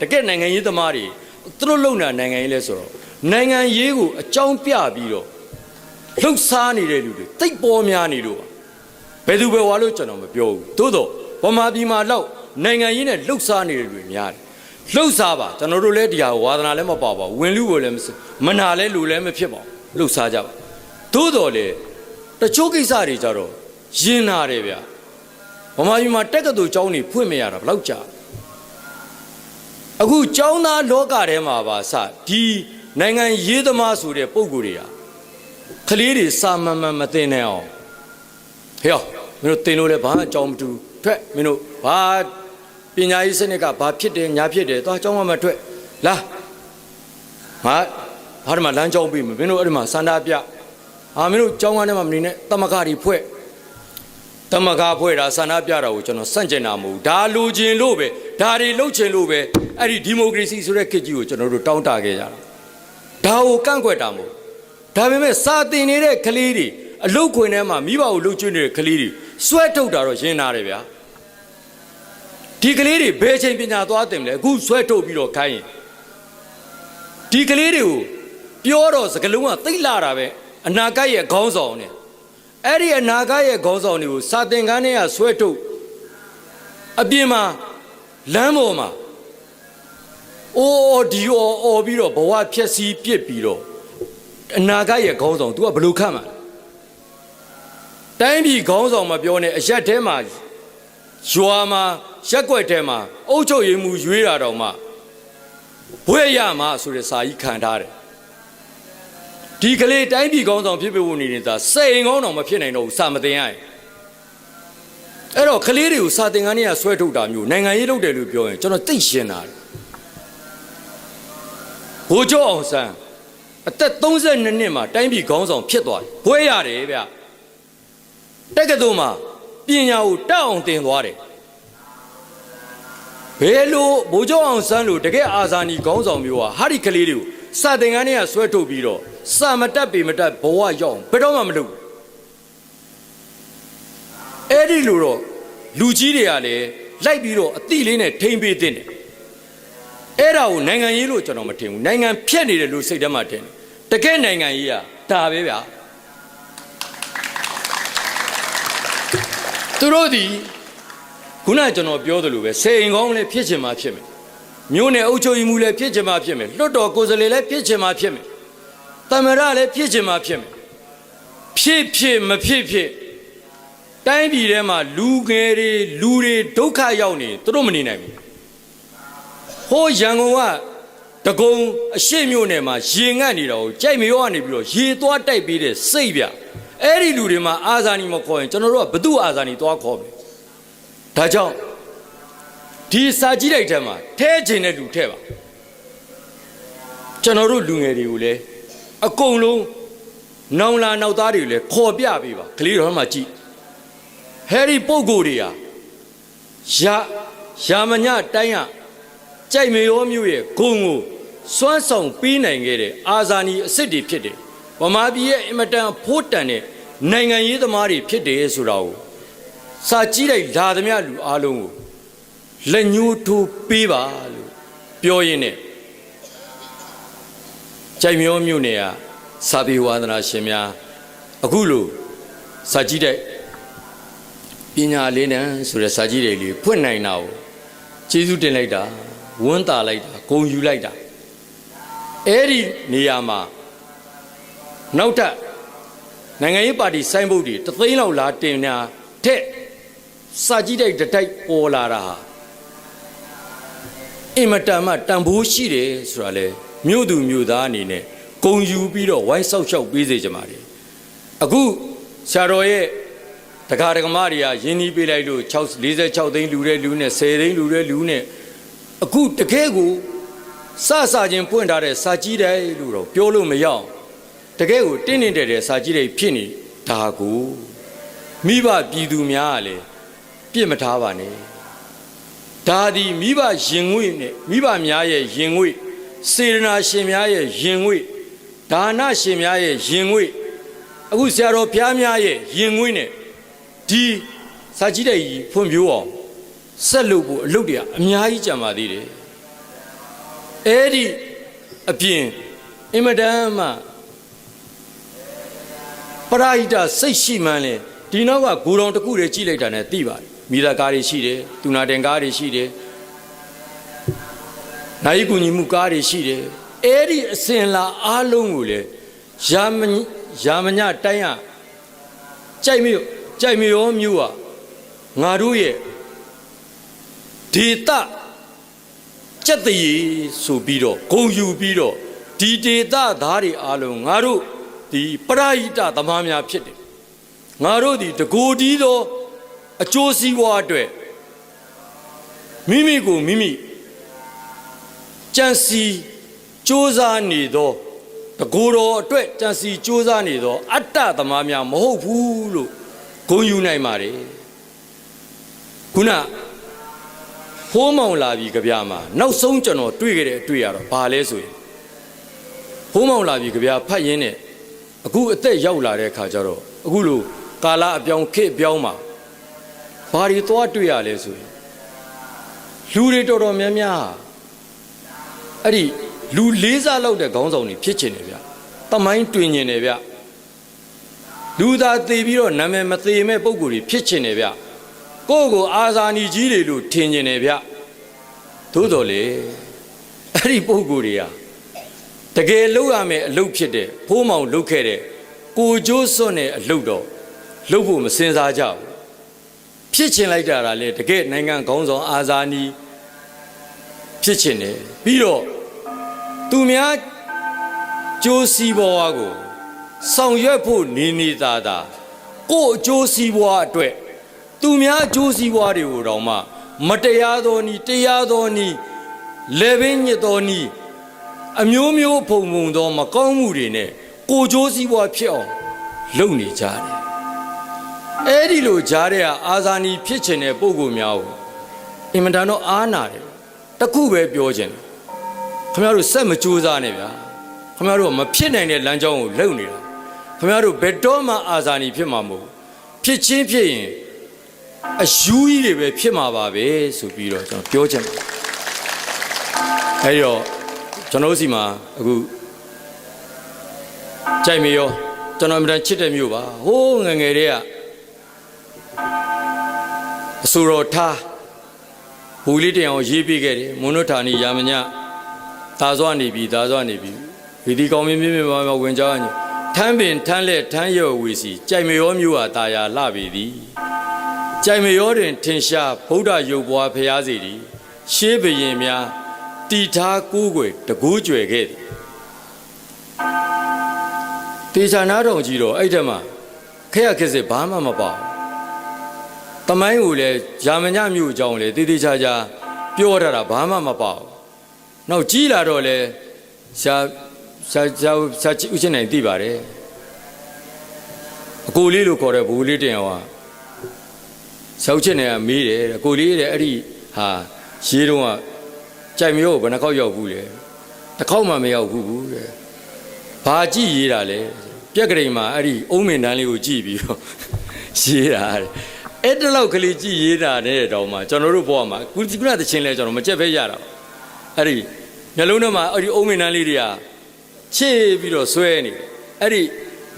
တကယ့်နိုင်ငံရေးသမားတွေသူတို့လုံနာနိုင်ငံရေးလဲဆိုတော့နိုင်ငံရေးကိုအကြောင်းပြပြီးတော့လှုပ်ရှားနေတဲ့လူတွေတိတ်ပေါ်များနေလို့ပါဘယ်သူပဲဝါလို့ကျွန်တော်မပြောဘူးသို့တော့ဗမာပြည်မှာတော့နိုင်ငံရေးနဲ့လှုပ်ရှားနေတဲ့လူတွေများတယ်လှုပ်ရှားပါကျွန်တော်တို့လည်းတရားဝါသနာလည်းမပါပါဘူးဝင်လူကိုလည်းမစမနာလည်းလူလည်းမဖြစ်ပါဘူးလှုပ်ရှားကြပါသို့တော်လေတချို့ကိစ္စတွေကြတော့ရင်နာတယ်ဗျဗမာပြည်မှာတက်ကတူကျောင်းနေဖွင့်မရတာဘယ်လောက်ကြာလဲ အခုចောင်းသားလောကထဲမှာပါစဒီနိုင်ငံရေးသမားဆိုတဲ့ပုံကိုယ်တွေဟာကလေးတွေစာမမှန်မသိနေအောင်ဟေ့မင်းတို့တင်လို့လည်းဘာအကြောင်းမတူထွက်မင်းတို့ဘာပညာရေးစနစ်ကဘာဖြစ်တယ်ညာဖြစ်တယ်သွားအကြောင်းမှမထွက်လာငါဘာမှလမ်းကြောင်းပေးမယ်မင်းတို့အဲ့ဒီမှာစန္ဒပြအာမင်းတို့ကျောင်းကားထဲမှာမနေနဲ့တမကတွေဖွဲ့ တမကားဖွဲ့တာဆန္ဒပြတာကိုကျွန်တော်စန့်ကျင်တာမဟုတ်ဘူးဒါလိုချင်လို့ပဲဒါတွေလှုပ်ချင်လို့ပဲအဲ့ဒီဒီမိုကရေစီဆိုတဲ့ခေတ်ကြီးကိုကျွန်တော်တို့တောင်းတခဲ့ကြတာဒါကိုကန့်ကွက်တာမဟုတ်ဒါပေမဲ့စာတင်နေတဲ့ကလေးတွေအလုတ်ခွင်ထဲမှာမိဘကိုလှုပ်ကျွေးနေတဲ့ကလေးတွေစွဲထုတ်တာတော့ရင်းနာတယ်ဗျာဒီကလေးတွေဘယ်ချိန်ပညာသွားတင်မလဲအခုစွဲထုတ်ပြီးတော့ခိုင်းရင်ဒီကလေးတွေကိုပြောတော့စကလုံးကသိပ်လာတာပဲအနာဂတ်ရဲ့ခေါင်းဆောင်နဲ့ အဲ့ဒီအနာဂတ်ရဲ့ခေါင်းဆောင်တွေကိုစာသင်ခန်းထဲကဆွဲထုတ်အပြင်မှာလမ်းပေါ်မှာအိုးအော်ဒီအော်အော်ပြီးတော့ဘဝဖြက်စီးပြစ်ပြီးတော့အနာဂတ်ရဲ့ခေါင်းဆောင် तू ကဘယ်လိုခတ်မှာလဲတိုင်းပြည်ခေါင်းဆောင်မပြောနဲ့အရက်ထဲမှာရွာမှာရက်ွက်ထဲမှာအုတ်ချုပ်ရည်မှုရွေးတာတော့မှဘွဲ့ရမှာဆိုတဲ့စာကြီးခံထားတယ် ဒီကလေးတိုင်းပြည်ကောင်းဆောင်ဖြစ်ဖို့နေနေတာစိန်ကောင်းတော်မဖြစ်နိုင်တော့ဘူးစာမတင်ရရင်အဲ့တော့ကလေးတွေကိုစာတင်ခန်းထဲကဆွဲထုတ်တာမျိုးနိုင်ငံရေးလုပ်တယ်လို့ပြောရင်ကျွန်တော်သိရှင်းတာတယ်ဘိုးကျော်အောင်ဆန်းအသက်32နှစ်မှာတိုင်းပြည်ကောင်းဆောင်ဖြစ်သွားတယ်ဘွဲရတယ်ဗျတက္ကသိုလ်မှာပညာကိုတက်အောင်သင်သွားတယ်ဘယ်လိုဘိုးကျော်အောင်ဆန်းလို့တကယ်အာဇာနည်ကောင်းဆောင်မျိုးဟာဟာဒီကလေးတွေကို စာတင်ခန်းထဲကဆွဲထုတ်ပြီးတော့စာမတက်ပေမတက်ဘဝရောက်အောင်ဘယ်တော့မှမလုပ်ဘူးအဲ့ဒီလိုတော့လူကြီးတွေကလည်းလိုက်ပြီးတော့အတိလေးနဲ့ထိမ့်ပေးတဲ့တယ်အဲ့ဒါကိုနိုင်ငံရေးလို့ကျွန်တော်မထင်ဘူးနိုင်ငံဖြက်နေတယ်လို့စိတ်ထဲမှာထင်တယ်တကယ်နိုင်ငံရေးကဒါပဲဗျာသူတို့ဒီခုနကကျွန်တော်ပြောသလိုပဲစေအိမ်ကောင်းလည်းဖြစ်ချင်မှဖြစ်မယ် မြို့နယ်အုပ်ချုပ်ရေးမှုလည်းဖြစ်ချင်မှဖြစ်မယ်လွတ်တော်ကိုယ်စားလှယ်လည်းဖြစ်ချင်မှဖြစ်မယ်တမရလည်းဖြစ်ချင်မှဖြစ်မယ်ဖြစ်ဖြစ်မဖြစ်ဖြစ်တိုင်းပြည်ထဲမှာလူငယ်တွေလူတွေဒုက္ခရောက်နေသူတို့မနေနိုင်ဘူးဟိုးရန်ကုန်ကတကုံအရှိမြို့နယ်မှာရေငတ်နေတာကိုကြိုက်မရောကနေပြီးတော့ရေသွားတိုက်ပေးတဲ့စိတ်ပြအဲ့ဒီလူတွေမှာအာဇာနည်မခေါ်ရင်ကျွန်တော်တို့ကဘသူအာဇာနည်သွားခေါ်မယ်ဒါကြောင့် ဒီစာကြည့်လိုက်တဲ့မှာထဲချင်တဲ့လူထဲပါကျွန်တော်တို့လူငယ်တွေကိုလည်းအကုန်လုံးနောင်လာနောက်သားတွေကိုလည်းခေါ်ပြပေးပါကလေးတော်မှကြည့်ဟဲရီပုတ်ကိုတွေဟာရာရာမညတိုင်းကကြိုက်မရောမျိုးရဲ့ဂုံကိုစွမ်းဆောင်ပေးနိုင်ခဲ့တဲ့အာဇာနည်အစ်စ်တွေဖြစ်တယ်ဗမာပြည်ရဲ့အင်မတန်ဖိုးတန်တဲ့နိုင်ငံရေးသမားတွေဖြစ်တယ်ဆိုတာကိုစာကြည့်လိုက်လာသမျှလူအားလုံးကို လက်ညှိုးထိုးပေးပါလို့ပြောရင်းနဲ့ကြိုက်မျိုးမြို့နယ်ကစာပေဝါဒနာရှင်များအခုလိုစာကြည့်တဲ့ပညာလေးနဲ့ဆိုတဲ့စာကြည့်တွေလေးဖွင့်နိုင်တာကိုကျေးဇူးတင်လိုက်တာဝန်းတာလိုက်တာဂုံယူလိုက်တာအဲ့ဒီနေရာမှာနောက်ထပ်နိုင်ငံရေးပါတီစိုင်းဘုတ်တွေတသိန်းလောက်လာတင်နေတာထက်စာကြည့်တဲ့တစ်တိုက်ပေါ်လာတာဟာ အင်မတန်မှတန်ဖိုးရှိတယ်ဆိုတာလေမြို့သူမြို့သားအနေနဲ့ဂုံယူပြီးတော့ဝိုင်းဆောက်ရှောက်ပေးစေချင်ပါတယ်အခုဆရာတော်ရဲ့တက္ကရာဓမ္မတွေကယင်းနီးပေးလိုက်လို့6 46သိန်းလူတဲ့လူနဲ့10သိန်းလူတဲ့လူနဲ့အခုတကယ်ကိုစစချင်းပွင့်ထားတဲ့စာကြီးတယ်လို့တော့ပြောလို့မရအောင်တကယ်ကိုတင်းတင်းတဲ့တဲ့စာကြီးတွေဖြစ်နေဒါကိုမိဘပြည်သူများကလည်းပြစ်မထားပါနဲ့ ဒါဒီမိဘရင်ငွေနဲ့မိဘများရဲ့ရင်ငွေစေရနာရှင်များရဲ့ရင်ငွေဒါနရှင်များရဲ့ရင်ငွေအခုဆရာတော်ဘုရားများရဲ့ရင်ငွေနဲ့ဒီစာကြည့်တဲ့ကြီးဖွံ့ဖြိုးအောင်ဆက်လုပ်ဖို့အလုပ်တွေကအများကြီးကြံပါသေးတယ်အဲ့ဒီအပြင်အင်မတန်မှပရာဟိတစိတ်ရှိမှန်းလဲဒီနောက်ကဂူတော်တစ်ခုတည်းကြည့်လိုက်တာနဲ့သိပါတယ် မိသားကားတွေရှိတယ်သူနာတင်ကားတွေရှိတယ်နိုင်ကူညီမှုကားတွေရှိတယ်အဲ့ဒီအစင်လာအားလုံးကိုလေယာမယာမညတိုင်းရကြိုက်မြို့ကြိုက်မြို့မြို့อ่ะငါတို့ရဲ့ဒေတာကြက်တည်ဆိုပြီးတော့ဂုံယူပြီးတော့ဒီဒေတာသားတွေအားလုံးငါတို့ဒီပရိဟိတသမားများဖြစ်တယ်ငါတို့ဒီတကိုယ်ဒီသော အကျိုးစီးပွားအတွက်မိမိကိုမိမိကြံစီစ조사နေသောတကိုယ်တော်အတွက်ကြံစီစ조사နေသောအတ္တသမားများမဟုတ်ဘူးလို့ဂုံယူနိုင်ပါတယ်ခုနဟိုးမောင်လာပြီကြပြမှာနောက်ဆုံးကျွန်တော်တွေ့ခဲ့တဲ့အတွေ့ရတော့ဘာလဲဆိုရင်ဟိုးမောင်လာပြီကြပြဖတ်ရင်းနဲ့အခုအသက်ရောက်လာတဲ့အခါကျတော့အခုလိုကာလအပြောင်းခေတ်အပြောင်းမှာ ဘာတွေသွားတွေ့ရလဲဆိုရင်လူတွေတော်တော်များများဟာအဲ့ဒီလူလေးစားလောက်တဲ့ခေါင်းဆောင်တွေဖြစ်ချင်တယ်ဗျတမိုင်းတွင်ကျင်တယ်ဗျလူသားသေပြီးတော့နာမည်မသေးမဲ့ပုံကိုယ်တွေဖြစ်ချင်တယ်ဗျကိုယ့်ကိုအာဇာနည်ကြီးတွေလို့ထင်ကျင်တယ်ဗျသို့တော်လေအဲ့ဒီပုံကိုယ်တွေဟာတကယ်လုပ်ရမယ်အလုပ်ဖြစ်တဲ့ဖိုးမောင်လုပ်ခဲ့တဲ့ကိုကျိုးစွန့်တဲ့အလုပ်တော့လုပ်ဖို့မစင်စားကြဘူး ဖြစ်ချင်လိုက်တာကလေတကယ်နိုင်ငံခေါင်းဆောင်အာဇာနည်ဖြစ်ချင်တယ်ပြီးတော့သူများကြိုးစီးပွားကိုဆောင်ရွက်ဖို့နေနေသာသာကို့အကျိုးစီးပွားအတွက်သူများအကျိုးစီးပွားတွေကိုတော့မှ မတရားသောနီတရားသောနီလေဘင်းညစ်သောနီအမျိုးမျိုးဖုံဖုံသော မကောင်းမှုတွေနဲ့ကိုကျိုးစီးပွားဖြစ်အောင်လုပ်နေကြတယ် အဲ့ဒီလိုကြားတဲ့အာဇာနည်ဖြစ်ခြင်းတဲ့ပုံကိုများကိုအင်မတန်တော့အားနာတယ်တခုပဲပြောခြင်းတယ်ခင်ဗျားတို့စက်မကြိုးစားနဲ့ဗျာခင်ဗျားတို့မဖြစ်နိုင်တဲ့လမ်းကြောင်းကိုလုံနေတာခင်ဗျားတို့ဘယ်တော့မှအာဇာနည်ဖြစ်မှာမဟုတ်ဖြစ်ချင်းဖြစ်ရင်အယူကြီးတွေပဲဖြစ်မှာပါပဲဆိုပြီးတော့ကျွန်တော်ပြောချင်တယ်အဲဒီတော့ကျွန်တော်တို့စီမှာအခုကြိုက်မရောကျွန်တော်အမြဲချစ်တဲ့မျိုးပါဟိုးငယ်ငယ်တည်းက အဆူတော်ထားဘူလေးတရံကိုရေးပြခဲ့တယ်မွန်းတို့ဌာနီယာမညသာစွာနေပြီသာစွာနေပြီဝီဒီကောင်းမင်းမြင်းမြင်းမမဝင်ကြောင်းညထမ်းပင်ထမ်းလက်ထမ်းရော်ဝီစီကြိုက်မရောမျိုးဟာတာယာလှပြီသည်ကြိုက်မရောတွင်ထင်ရှားဗုဒ္ဓရုပ်ပွားဖျားစီသည်ရှေးဘရင်များတီထားကိုးကွယ်တကူးကျွယ်ခဲ့သည်တေချာနာတော်ကြီးတော့အဲ့ထက်မှခက်ရခက်စစ်ဘာမှမပေါ့ တမိုင်းကိုလည်းဂျာမညမြို့အကြောင်းလေတေတေချာချာပြောထားတာဘာမှမပေါ့နောက်ကြီးလာတော့လေရှာရှာရှာရှာဥချင်းနိုင်သိပါတယ်အကိုလေးလို့ခေါ်တဲ့ဘူလေးတင်အောင်ဟာဆောက်ချင်နေကမေးတယ်အကိုလေးတဲ့အဲ့ဒီဟာရေးတော့ကကြိုက်မျိုးဘယ်နှခေါက်ရောက်ဘူးလေတစ်ခေါက်မှမရောက်ဘူးဘူးတဲ့ဘာကြည့်ရေးတာလဲပြက်ကလေးမှာအဲ့ဒီအုံးမင်တန်းလေးကိုကြည့်ပြီးတော့ရေးတာတဲ့ အဲ့တလောက်ကလေးကြည့်ရေးတာတဲ့တောင်မှကျွန်တော်တို့ဘဝမှာကုသကုဏတချင်းလဲကျွန်တော်မကြက်ဖဲရတာအဲ့ဒီမျိုးလုံးထဲမှာအဲ့ဒီအုံးမင်တန်းလေးတွေကချေပြီးတော့ဆွဲနေတယ်အဲ့ဒီ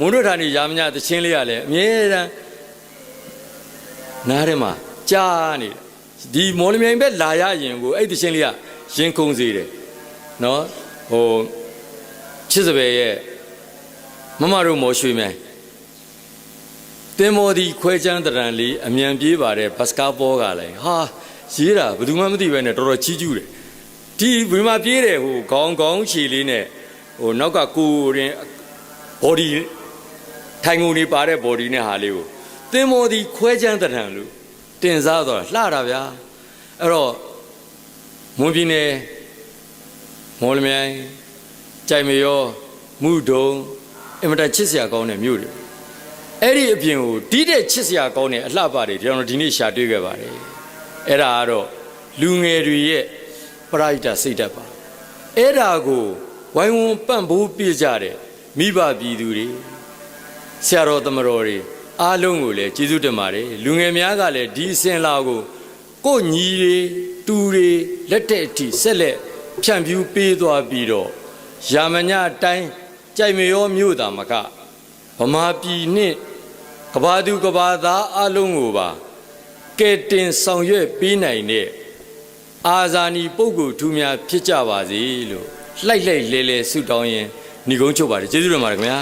မုံတို့ဌာနေရာမညာတချင်းလေးကလည်းအမြဲတမ်းနားထဲမှာကြားနေတယ်ဒီမော်လမြိုင်ဘက်လာရရင်ကိုအဲ့တချင်းလေးကရင်ခုန်စေတယ်နော်ဟိုချစ်စပယ်ရဲ့မမတို့မော်ရွှေမြိုင် တင်မော်ဒီခွဲချမ်းတရံလေးအမြန်ပြေးပါတယ်ဘတ်စကားဘောကလည်းဟာရေးတာဘယ်သူမှမသိပဲနဲ့တော်တော်ချီးကျူးတယ်ဒီဘယ်မှာပြေးတယ်ဟိုခေါင်းခေါင်းခြေလေးနဲ့ဟိုနောက်ကကိုရင် body ထိုင်ကုန်နေပါတဲ့ body နဲ့ဟာလေးကိုတင်မော်ဒီခွဲချမ်းတရံလို့တင်စားတော့လှတာဗျာအဲ့တော့မွန်ပြည်နယ်မော်လမြိုင်ကြိုင်မရောမှုဒုံအင်မတန်ချစ်စရာကောင်းတဲ့မြို့တွေ အဲ့ဒီအပြင်ကိုတီးတဲ့ချစ်စရာကောင်းတဲ့အလှပတွေကျွန်တော်ဒီနေ့ရှာတွေ့ခဲ့ပါတယ်အဲ့ဒါကတော့လူငယ်တွေရဲ့ပရိဒတ်စိတ်ဓာတ်ပါအဲ့ဒါကိုဝိုင်းဝန်းပံ့ပိုးပြကြတဲ့မိဘပြည်သူတွေဆရာတော်သမတော်တွေအားလုံးကိုလည်းကျေးဇူးတင်ပါတယ်လူငယ်များကလည်းဒီအစဉ်လာကိုကိုညီတွေတူတွေလက်တဲ့အထိဆက်လက်ဖြန့်ဖြူးပေးသွားပြီးတော့ရာမညတိုင်းကြိုက်မရောမြို့တာမက ဗမာပြည်နှင့်ကဘာသူကဘာသားအလုံးကိုပါကဲတင်ဆောင်ရွက်ပေးနိုင်တဲ့အာဇာနည်ပုဂ္ဂိုလ်ထူးများဖြစ်ကြပါစေလို့လှိုက်လှိုက်လဲလဲဆုတောင်းရင်ညီကုန်းချုပ်ပါတယ်ကျေးဇူးတော်ပါတယ်ခင်ဗျာ